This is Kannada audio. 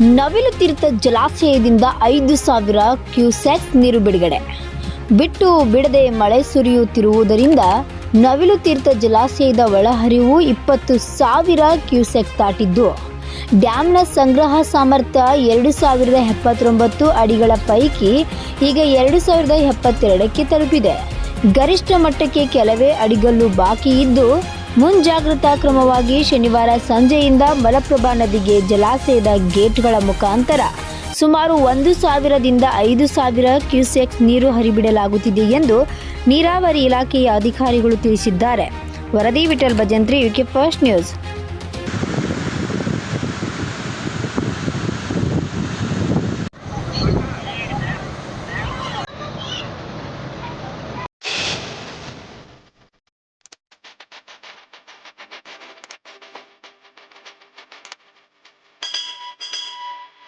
ನವಿಲು ತೀರ್ಥ ಜಲಾಶಯದಿಂದ ಐದು ಸಾವಿರ ಕ್ಯೂಸೆಕ್ ನೀರು ಬಿಡುಗಡೆ. ಬಿಟ್ಟು ಬಿಡದೆ ಮಳೆ ಸುರಿಯುತ್ತಿರುವುದರಿಂದ ನವಿಲು ತೀರ್ಥ ಜಲಾಶಯದ ಒಳಹರಿವು ಇಪ್ಪತ್ತು ಸಾವಿರ ಕ್ಯೂಸೆಕ್ ದಾಟಿದ್ದು, ಡ್ಯಾಮ್ನ ಸಂಗ್ರಹ ಸಾಮರ್ಥ್ಯ ಎರಡು ಸಾವಿರದ ಎಪ್ಪತ್ತೊಂಬತ್ತು ಅಡಿಗಳ ಪೈಕಿ ಈಗ ಎರಡು ಸಾವಿರದ ಎಪ್ಪತ್ತೆರಡಕ್ಕೆ ತಲುಪಿದೆ. ಗರಿಷ್ಠ ಮಟ್ಟಕ್ಕೆ ಕೆಲವೇ ಅಡಿಗಲ್ಲು ಬಾಕಿ ಇದ್ದು ಮುಂಜಾಗ್ರತಾ ಕ್ರಮವಾಗಿ ಶನಿವಾರ ಸಂಜೆಯಿಂದ ಮಲಪ್ರಭಾ ನದಿಗೆ ಜಲಾಶಯದ ಗೇಟ್ಗಳ ಮುಖಾಂತರ ಸುಮಾರು ಒಂದು ಸಾವಿರದಿಂದ ಐದು ಸಾವಿರ ಕ್ಯೂಸೆಕ್ಸ್ ನೀರು ಹರಿಬಿಡಲಾಗುತ್ತಿದೆ ಎಂದು ನೀರಾವರಿ ಇಲಾಖೆಯ ಅಧಿಕಾರಿಗಳು ತಿಳಿಸಿದ್ದಾರೆ. ವರದಿ Vithal Bhajantri, UK first news.